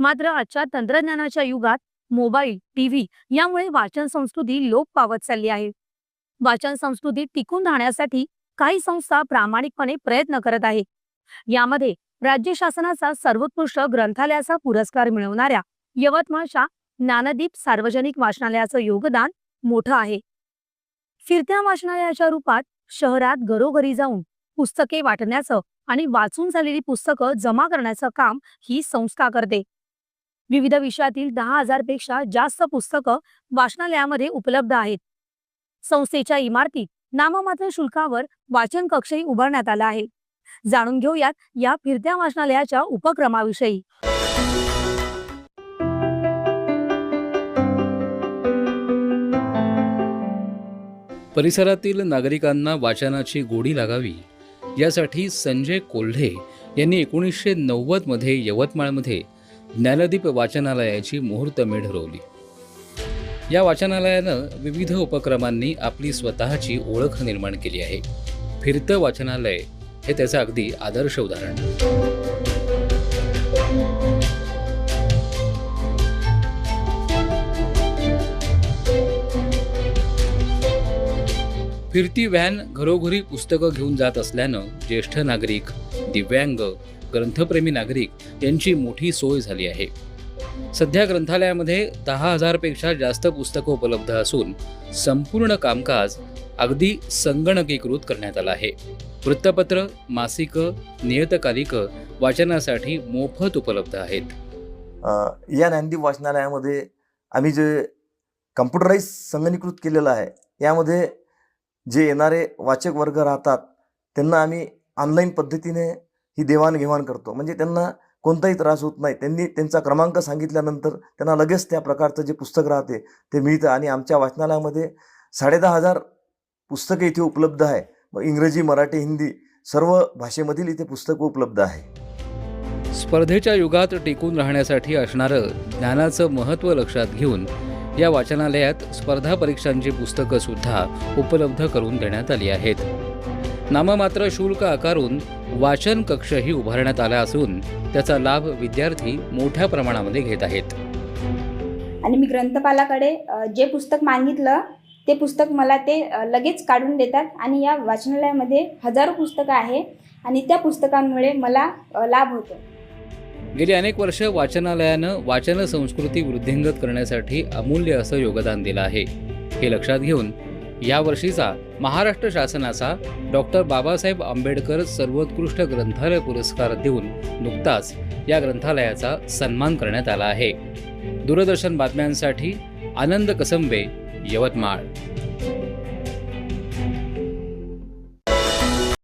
मात्र आजच्या तंत्रज्ञानाच्या युगात मोबाईल टीव्ही यामुळे वाचन संस्कृती लोप पावत चालली आहे. वाचन संस्कृती टिकून राहण्यासाठी काही संस्था प्रामाणिकपणे प्रयत्न करत आहे यामध्ये राज्य शासनाचा सर्वोत्कृष्ट ग्रंथालयाचा पुरस्कार मिळवणाऱ्या यवतमाळच्या ज्ञानदीप सार्वजनिक वाचनालयाचं योगदान मोठं आहे. फिरत्या वाचनालयाच्या रूपात शहरात घरोघरी जाऊन पुस्तके वाटण्याचं आणि वाचून झालेली पुस्तकं जमा करण्याचं काम ही संस्था करते. विविध विषयातील दहा हजारपेक्षा जास्त पुस्तकं वाचनालयामध्ये उपलब्ध आहेत. संस्थेच्या इमारतीत नाममात्र शुल्कावर वाचन कक्षही उभारण्यात आला आहे. जाणून घेऊयात या फिरत्या वाचनालयाच्या उपक्रमाविषयी. परिसरातील नागरिकांना वाचनाची गोडी लागावी. यासाठी संजय कोल्हे यांनी एकोणीसशे नव्वदमध्ये यवतमाळमध्ये ज्ञानदीप वाचनालयाची मुहूर्तमेढ ठरवली या वाचनालयानं विविध उपक्रमांनी आपली स्वतःची ओळख निर्माण केली आहे. फिरतं वाचनालय हे त्याचं अगदी आदर्श उदाहरण. फिरती व्हॅन घरोघरी पुस्तकं घेऊन जात असल्यानं ज्येष्ठ नागरिक दिव्यांग ग्रंथप्रेमी नागरिक यांची मोठी सोय झाली आहे. सध्या ग्रंथालयामध्ये दहा हजारपेक्षा जास्त पुस्तकं उपलब्ध असून संपूर्ण कामकाज अगदी संगणकीकृत करण्यात आलं आहे. वृत्तपत्र मासिक नियतकालिक वाचनासाठी मोफत उपलब्ध आहेत. या ज्ञानदीप वाचनालयामध्ये आम्ही जे कम्प्युटराईज संगणीकृत केलेलं आहे यामध्ये जे येणारे वाचक वर्ग राहतात त्यांना आम्ही ऑनलाईन पद्धतीने ही देवाणघेवाण करतो. म्हणजे त्यांना कोणताही त्रास होत नाही. त्यांनी त्यांचा क्रमांक सांगितल्यानंतर त्यांना लगेच त्या प्रकारचं जे पुस्तक राहते ते मिळतं आणि आमच्या वाचनालयामध्ये साडेदहा हजार पुस्तकं इथे उपलब्ध आहे. मग इंग्रजी मराठी हिंदी सर्व भाषेमधील इथे पुस्तकं उपलब्ध आहे. स्पर्धेच्या युगात टिकून राहण्यासाठी असणारं ज्ञानाचं महत्त्व लक्षात घेऊन या वाचनालयात स्पर्धा परीक्षांची पुस्तकंसुद्धा उपलब्ध करून देण्यात आली आहेत. नाममात्र शुल्क आकारून वाचन कक्षही उभारण्यात आला असून त्याचा लाभ विद्यार्थी मोठ्या प्रमाणामध्ये घेत आहेत. आणि मी ग्रंथपालाकडे जे पुस्तक मागितलं ते पुस्तक मला ते लगेच काढून देतात आणि या वाचनालयामध्ये हजारो पुस्तकं आहे आणि त्या पुस्तकांमुळे मला लाभ होतो. गेली अनेक वर्ष वाचनालयानं वाचन संस्कृती वृद्धिंगत करण्यासाठी अमूल्य असं योगदान दिलं आहे. हे लक्षात घेऊन यावर्षीचा महाराष्ट्र शासनाचा डॉक्टर बाबासाहेब आंबेडकर सर्वोत्कृष्ट ग्रंथालय पुरस्कार देऊन नुकताच या ग्रंथालयाचा सन्मान करण्यात आला आहे. दूरदर्शन बातम्यांसाठी आनंद कसंबे यवतमाळ.